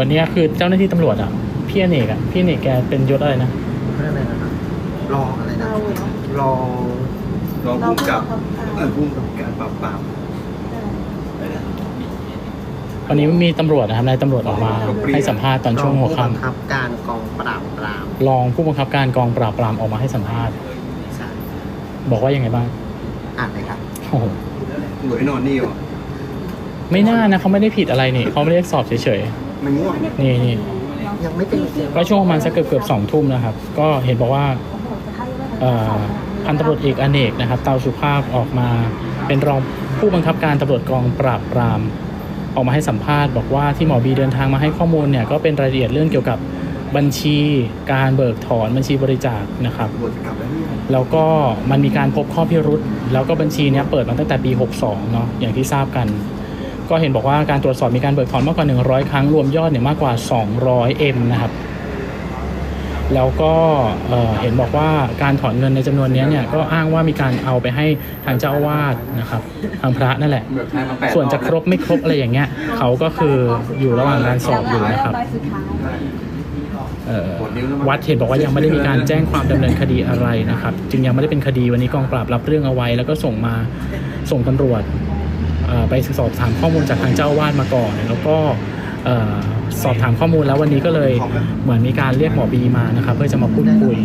วันเนี้ยคือเจ้าหน้าที่ตำรวจอะพี่อเนกอะพี่อเนกแกเป็นยศอะไรนะเรื่องอะไรนะครับรองอะไรนะเราเหรอรองรองผู้กำกับเราผู้เอบัองผู้กำกับการปราบปรามวันนี้มีตำรวจนะครับนายตำรวจออกมา ให้สัมภาษณ์ตอนช่วงหัวรอผู้บังค่ำคับการกองปราบปรามรองผู้บังคับการกองปราบปรามออกมาให้สัมภาษณ์ใช่บอกว่ายังไงบ้างอ่านเลยครับโอ้โหหน่วยนอนนี่วะไม่น่านะเขาไม่ได้ผิดอะไรนี่เขาไม่ได้สอบเฉย มันง่วงๆนี่นี่ยังไม่เป็นก็ช่วงประมาณสักเกือบเกือบสองทุ่มนะครับ ก็เห็นบอกว่าเอ่อพันตำรวจเอกอเนกนะครับเตาสุภาพออกมาเป็นรองผู้บังคับการตำรวจกองปราบปราม ออกมาให้สัมภาษณ์บอกว่าที่หมอบีเดินทางมาให้ข้อมูลเนี่ยก็เป็นรายละเอียดเรื่องเกี่ยวกับบัญชีการเบิกถอนบัญชีบริจาคนะครับตำรวจจะกลับแล้วเนี่ยแล้วก็มันมีการพบข้อพิรุษแล้วก็บัญชีเนี้ยเปิดมาตั้งแต่ปี 62 เนาะอย่างที่ทราบกัน ก็เห็นบอกว่าการตรวจสอบมีการเบิกถอนมากกว่า 100 ครั้งรวมยอดเนี่ยมากกว่า 200 M นะครับแล้วก็เอ่อเห็นบอกว่าการถอนเงินในจำนวนเนี้ยเนี่ยก็อ้างว่ามีการเอาไปให้ทางเจ้าอาวาสนะครับทางพระนั่นแหละแบบทางมาแปดส่วนจะครบไม่ครบอะไรอย่างเงี้ยเขาก็คืออยู่ระหว่างการสอบอยู่นะครับเอ่อวัดเห็นบอกว่ายังไม่ได้มีการแจ้งความดำเนินคดีอะไรนะครับ จึงยังไม่ได้เป็นคดีวันนี้กองปราบรับเรื่องเอาไว้ แล้วก็ส่งมาส่งตำรวจเอ่อ ไปสอบถามข้อมูลจากทางเจ้าวาดมาก่อน แล้วก็สอบถามข้อมูลแล้ววันนี้ก็เลยเหมือนมีการเรียกหมอบีมานะครับเพื่อจะมาพูดคุย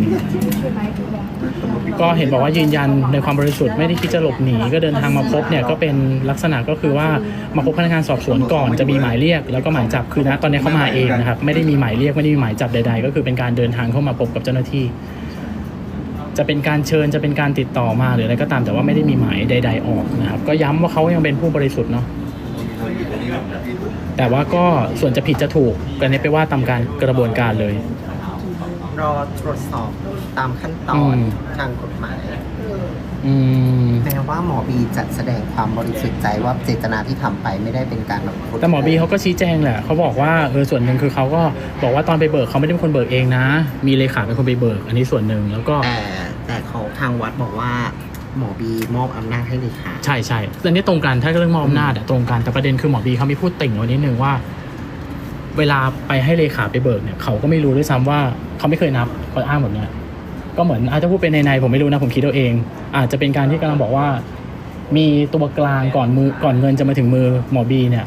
ก็เห็นบอกว่ายืนยันในความบริสุทธิ์ไม่ได้คิดจะหลบหนีก็เดินทางมาพบเนี่ยก็เป็นลักษณะก็คือว่ามาพบพนักงานสอบสวนก่อนจะมีหมายเรียก แล้วก็หมายจับคือนะตอนนี้เขามาเองนะครับไม่ได้มีหมายเรียกไม่ได้มีหมายจับใด ๆ ก็คือเป็นการเดินทางเข้ามาพบกับเจ้าหน้าที่ จะเป็นการเชิญจะเป็นการติดต่อมาหรืออะไรก็ตามแต่ว่าไม่ได้มีหมายใด ๆออกนะครับ ก็ย้ำว่าเขายังเป็นผู้บริสุทธิ์เนาะแต่ว่าก็ส่วนจะผิดจะถูกกันนี้ไปว่าตามการกระบวนการเลย รอตรวจสอบตามขั้นตอนอืมทางกฎหมายอืม แม้ว่าหมอบีจะแสดงความบริสุทธิ์ใจว่าเจตนาที่ทำไปไม่ได้เป็นการแบบแต่หมอบีเขาก็ชี้แจงแหละเขาบอกว่าเออส่วนหนึ่งคือเขาก็บอกว่าตอนไปเบิกเขาไม่ได้เป็นคนเบิกเองนะ มีเลขาเป็นคนไปเบิก อันนี้ส่วนหนึ่งแล้วก็แต่แต่เขาทางวัดบอกว่าหมอบีมอบอำนาจให้เลขาใช่ใช่แต่นี้ตรงกันถ้าเรื่องมอบอำนาจอะตรงกันแต่ประเด็นคือหมอบีเขามีพูดติ่งไว้นิดนึงว่า เวลาไปให้เลขาไปเบิกเนี่ยเขาก็ไม่รู้ด้วยซ้ำว่าเขาไม่เคยนับเขาอ้างแบบเนี้ย ก็เหมือนอาจจะพูดเป็นในๆผมไม่รู้นะผมคิดเอาเอง อาจจะเป็นการที่กำลังบอกว่า มีตัวกลางก่อนมือก่อนเงินจะมาถึงมือหมอบีเนี่ย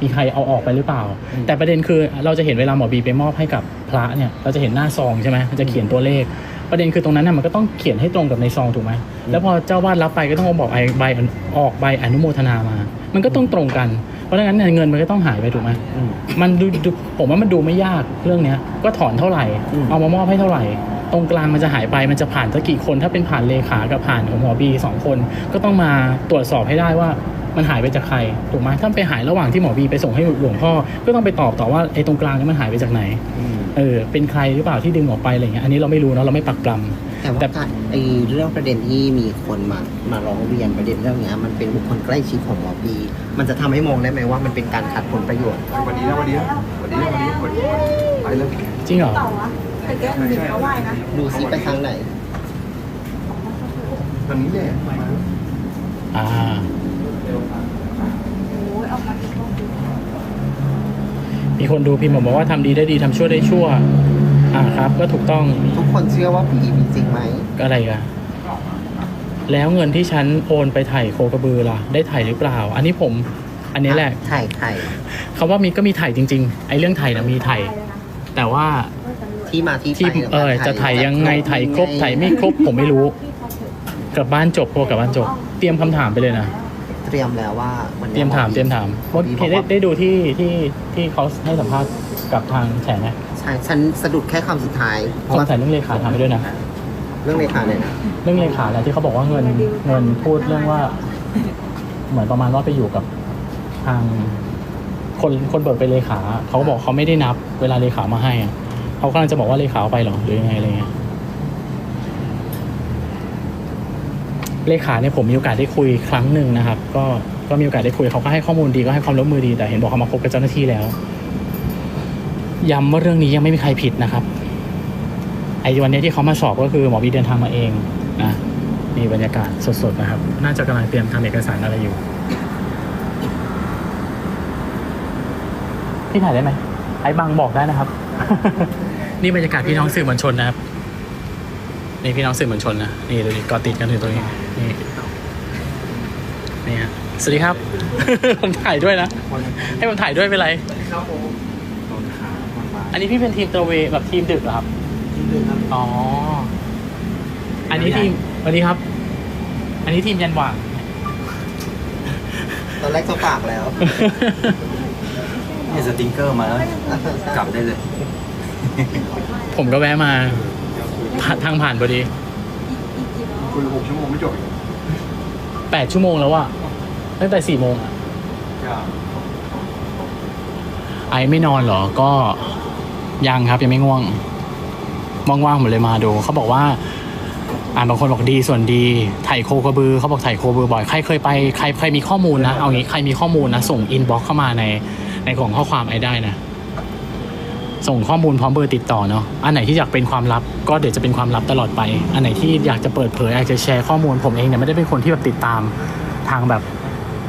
มีใครเอาออกไปหรือเปล่า แต่ประเด็นคือเราจะเห็นเวลาหมอบีไปมอบให้กับพระเนี่ยเราจะเห็นหน้าซองใช่ไหมมันจะเขียนตัวเลข ประเด็นคือตรงนั้นน่ะมันก็ต้องเขียนให้ตรงกับในซองถูกไหมแล้วพอเจ้าวาดรับไปก็ต้องเอาบอกไอใบออกใบอนุโมทนามา มันก็ต้องตรงกัน เพราะฉะนั้นเนี่ยเงินมันก็ต้องหายไปถูกไหมอืมมันดูดูผมว่ามันดูไม่ยากเรื่องเนี้ยก็ถอนเท่าไหร่อืมเอามามอบให้เท่าไหร่ ตรงกลางมันจะหายไปมันจะผ่านสักกี่คน ถ้าเป็นผ่านเลขากับผ่านของหมอบีสองคน ก็ต้องมาตรวจสอบให้ได้ว่ามันหายไปจากใครถูกไหมถ้ามันไปหายระหว่างที่หมอบีไปส่งให้หลวงพ่อ ก็ต้องไปตอบต่อว่าไอ้ตรงกลางนี้มันหายไปจากไหนอืมเออเป็นใครหรือเปล่าที่ดึงออกไปอะไรเงี้ยอันนี้เราไม่รู้เนาะเราไม่ปักปลำแต่ว่าแต่การไอเรื่องประเด็นที่มีคนมามาร้องเรียนประเด็นเรื่องเนี้ยมันเป็นบุคคลใกล้ชิดของหมอบี มันจะทำให้มองได้ไหมว่ามันเป็นการขัดผลประโยชน์วันนี้นะวันนี้นะวันนี้นะวันนี้วันนี้ไปแล้วจริงเหรอเต่าอะแต่แกหนึ่งเขาไหวนะดูซิไปทางไหนตอนนี้แหละมาอ่า โอ้ยเอามาอีกรอบดูมีคนดูพิมพ์มาบอกว่าทำดีได้ดีทำชั่วได้ชั่ว อ่าครับ ก็ถูกต้องทุกคนเชื่อว่าผีมีจริงไหม อะไรกันแล้วเงินที่ฉันโอนไปถ่ายโคกระบือล่ะ ได้ถ่ายหรือเปล่า อันนี้ผม อันนี้แหละ ถ่ายถ่ายคำว่ามีก็มีถ่ายจริง ๆ ไอ้เรื่องถ่ายนะมีถ่ายแต่ว่า ที่มาที่ไปที่เออจะถ่ายยังไงถ่ายครบถ่ายไม่ครบผมไม่รู้กลับบ้านจบโทรกลับบ้านจบ เตรียมคำถามไปเลยนะ เตรียมแล้วว่าวันเตรียมถามเตรียมถามหมอบีบอกได้ว่าได้ดูที่ที่ที่เขาให้สัมภาษณ์กับทางแฉไหมใช่ฉันสะดุดแค่คำสุดท้ายเพสราะงว่าสัยเรื่องเลขาถามไปด้วยนะ เรื่องเลขาเนี่ยนะเรื่องเลขาแหละที่เขาบอกว่าเงินเงินพูดเรื่องว่า เหมือนประมาณว่าไปอยู่กับทาง คนคนเบิกไปเลขาเขาก็บอกเขาไม่ได้นับ เวลาเลขามาให้อะ เขากำลังจะบอกว่าเลขาเอาไปหรอหรือยังไงอะไรเงี้ยเลขาเนี่ยผมมีโอกาสได้คุยครั้งหนึ่งนะครับ ก็ก็มีโอกาสได้คุยเขาก็ให้ข้อมูลดีก็ให้ความร่วมมือดีแต่เห็นบอกเขามาพบกับเจ้าหน้าที่แล้วย้ำว่าเรื่องนี้ยังไม่มีใครผิดนะครับไอ้วันนี้ที่เขามาสอบก็คือหมอบีเดินทางมาเองนะนี่บรรยากาศสดๆนะครับ น่าจะกำลังเตรียมทำเอกสารอะไรอยู่พี่ถ่ายได้ไหมไอ้บังบอกได้นะครับ นี่บรรยากาศพี่น้องสื่อมวลชนนะครับ นี่พี่น้องสื่อมวลชนนะ นี่ดูดิเกาะติดกันอยู่ตรงนี้ นี่ นี่ฮะ สวัสดีครับ ผมถ่ายด้วยนะ ให้ผมถ่ายด้วยเป็นไรอันนี้พี่เป็นทีมเตอร์เวย์แบบทีมดึกเหรอครับ อ๋อ อันนี้ทีมสวัสดีครับ อันนี้ทีมยันหว่างตอนแรกจะปากแล้วนี่สติงเกอร์มาแล้ว กลับได้เลย ผมก็แวะมาผ่านทางผ่านพอดี คุยหกชั่วโมงไม่จบอีกแปดชั่วโมงแล้วอะตั้งแต่สี่โมงอะไอไม่นอนเหรอ ก็ยังครับยังไม่ง่วงว่างๆผมเลยมาดู เขาบอกว่า อ่านบางคนบอกดีส่วนดีไถ่โคกระบือเขาบอกไถ่โคกระบือบ่อย ใครเคยไปใครใครมีข้อมูลนะ เอางี้ใครมีข้อมูลนะ ส่งอินบ็อกเข้ามาในในของข้อความไอได้นะ ส่งข้อมูลพร้อมเบอร์ติดต่อเนาะอันไหนที่อยากเป็นความลับ ก็เดี๋ยวจะเป็นความลับตลอดไป อันไหนที่อยากจะเปิดเผยอยากจะแชร์ข้อมูลผมเองเนี่ยไม่ได้เป็นคนที่แบบติดตามทางแบบ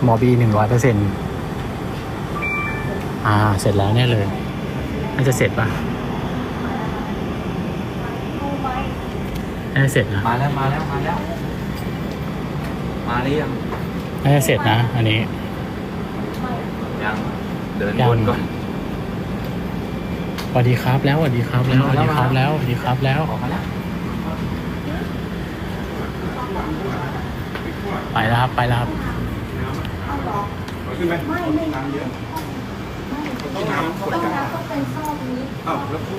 หมอบีหนึ่งร้อยเปอร์เซ็นต์อ่าเสร็จแล้วแน่เลยน่าจะเสร็จปะน่าจะเสร็จนะมาแล้วมาแล้วมาแล้วมาหรือยังน่าจะเสร็จนะ อันนี้ยังเดินยังวนก่อนส วัสดีครับแล้วสวัสดีครับแล้วสวัสดีครับแล้วสวัสดีครับแล้วออกมาแล้วไปแล้วครับไปแล้วครับขึ้นไหมไม่ไม่น้ำเยอะต้องน้ำต้องเป็นซอกนี้อ้าวแล้วพูด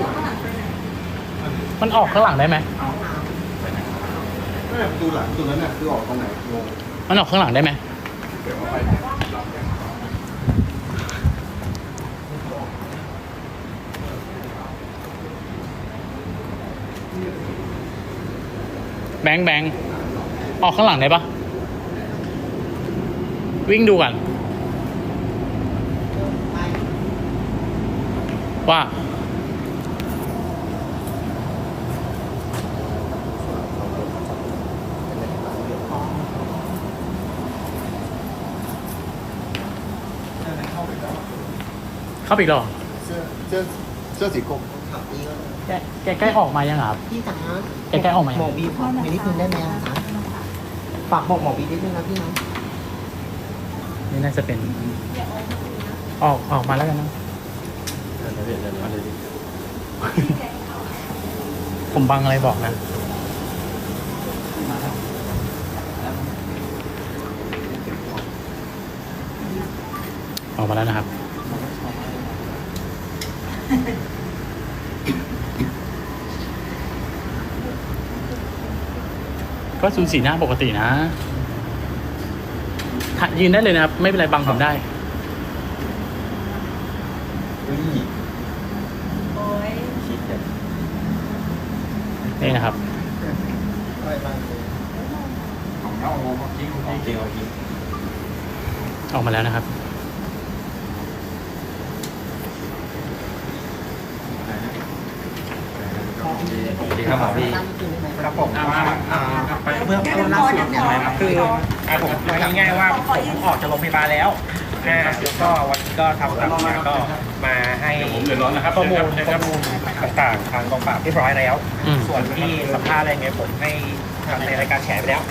มันออกข้างหลังได้ไหมไม่ประตูหลังประตูนั้นน่ะคือออกตรงไหนงงมันออกข้างหลังได้ไหมเดี๋ยวเอาไป แบงค์แบงค์ออกข้างหลังได้ปะวิ่งดูก่อนว่าเข้าไปอีกเหรอ เสื้อเสื้อเสื้อสีกรม ขับนี่ก็แกแกใกล้ออกมายังอะครับพี่จ๋าใกล้ๆออกมายังหมอบีขอมีนิดนึงได้ไหมอะจ๊ะฝากบอกหมอบีนิดนึงนะพี่นะนี่น่าจะเป็น ออกออกมาแล้วกันนะผมบังอะไรบอกนะออกมาแล้วนะครับ ก็สูญสีหน้าปกตินะถ้ายืนได้เลยนะครับ ไม่เป็นไรบังผมได้โอ้ยนี่นะครับของเราของจริงของจริงของจริงออกมาแล้วนะครับ ดีครับหมอพี่ครับผมอ่ามาอ่าไปเมื่อเมื่อล่าสุดเนี่ยคืออะผมว่าง่ายๆว่าผมออกจากโรงพยาบาลแล้วอ่าแล้วก็วันนี้ก็ทำกลับมาก็มาให้ผมเดือดร้อนนะครับข้อมูลข้อมูลต่างๆทางกองปราบเรียบร้อยแล้วอืมส่วนที่สัมภาษณ์อะไรเงี้ยผมให้ทางในรายการแฉไปแล้ว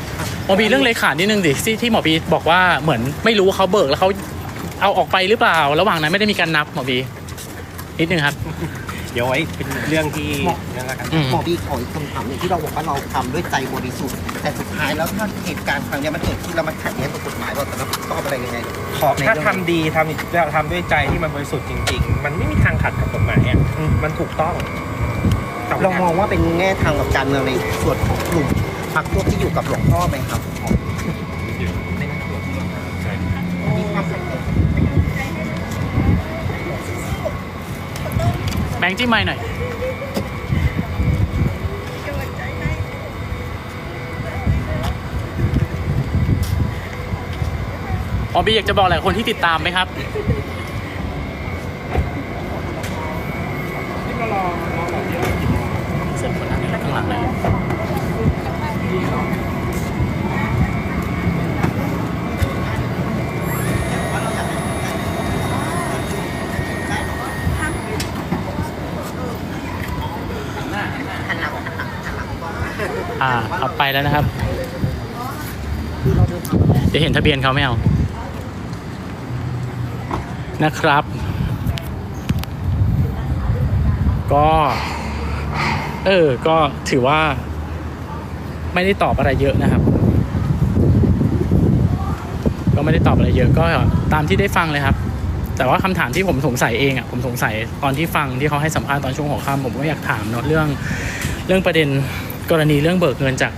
หมอบีเรื่องเลขานิดนึงดิที่ที่หมอบีบอกว่าเหมือนไม่รู้ว่าเขาเบิกแล้วเขาเอาออกไปหรือเปล่า ระหว่างนั้นไม่ได้มีการนับหมอบีนิดนึงครับ เดี๋ยวไว้เป็นเรื่องที่นั่นละกันอืมหมอบีขออีกคำถามหนึ่งที่เราบอกว่าเราทำด้วยใจบริสุทธิ์แต่สุดท้ายแล้วถ้าเหตุการณ์ครั้งเนี้ยมันเกิดขึ้นแล้วมันขัดแย้งกับกฎหมายว่าจะรับผิดชอบอะไรยังไง ขอถ้าทำดีทำทำด้วยใจที่มันบริสุทธิ์จริง ๆ มันไม่มีทางขัดกับกฎหมายอะมันถูกต้องกับเรามองว่าเป็นแง่ทางกับการเมืองในส่วนของกลุ่มพรรคพวกที่อยู่กับหลวงพ่อไหมครับมีความสัมพันธ์ บงค์จิ้มไม้หน่อยออบีอยากจะบอกอะไรคนที่ติดตามไหมครับ เสร็จคนนั้นนี่ข้างหลังเลย อ่าเอาไปแล้วนะครับ เดี๋ยวเห็นทะเบียนเขาไม่เอา นะครับ ก็ เออ ก็ถือว่า ไม่ได้ตอบอะไรเยอะนะครับ ก็ไม่ได้ตอบอะไรเยอะ ก็ตามที่ได้ฟังเลยครับแต่ว่าคำถามที่ผมสงสัยเองอะผมสงสัยตอนที่ฟังที่เขาให้สัมภาษณ์ตอนช่วงหัวค่ำผมก็อยากถามเนาะเรื่องเรื่องประเด็น กรณีเรื่องเบิกเงินจาก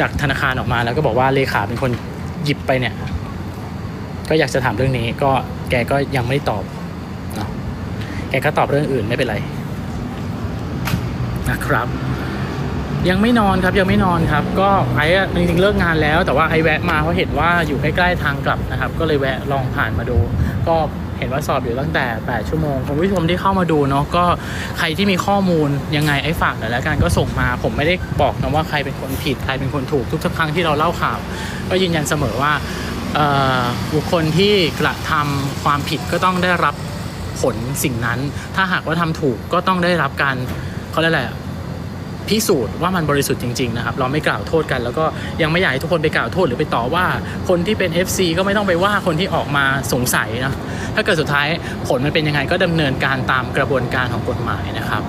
จากธนาคารออกมาแล้วก็บอกว่าเลขาเป็นคนหยิบไปเนี่ย ก็อยากจะถามเรื่องนี้ก็แกก็ยังไม่ตอบเนาะแกก็ตอบเรื่องอื่นไม่เป็นไรนะครับ ยังไม่นอนครับยังไม่นอนครับ ก็ไอ้จริงๆเลิกงานแล้ว แต่ว่าไอ้แวะมาเพราะเห็นว่าอยู่ใกล้ๆทางกลับนะครับ ก็เลยแวะลองผ่านมาดู ก็ เห็นว่าสอบอยู่ตั้งแต่ 8 ชั่วโมงคุณผู้ชมที่เข้ามาดูเนาะก็ใครที่มีข้อมูลยังไงไอ้ฝากหน่อยแล้วกันก็ส่งมา ผมไม่ได้บอกนะว่าใครเป็นคนผิดใครเป็นคนถูกทุกครั้งที่เราเล่าข่าว ก็ยืนยันเสมอว่าบุคคลที่กระทำความผิดก็ต้องได้รับผลสิ่งนั้น ถ้าหากว่าทำถูกก็ต้องได้รับการเขาเรียกอะไรอะ พิสูจน์ว่ามันบริสุทธิ์จริงๆนะครับเราไม่กล่าวโทษกัน แล้วก็ยังไม่อยากให้ทุกคนไปกล่าวโทษหรือไปต่อว่า คนที่เป็น FC ก็ไม่ต้องไปว่าคนที่ออกมาสงสัยนะถ้าเกิดสุดท้ายผลมันเป็นยังไงก็ดำเนินการตามกระบวนการของกฎหมายนะครับ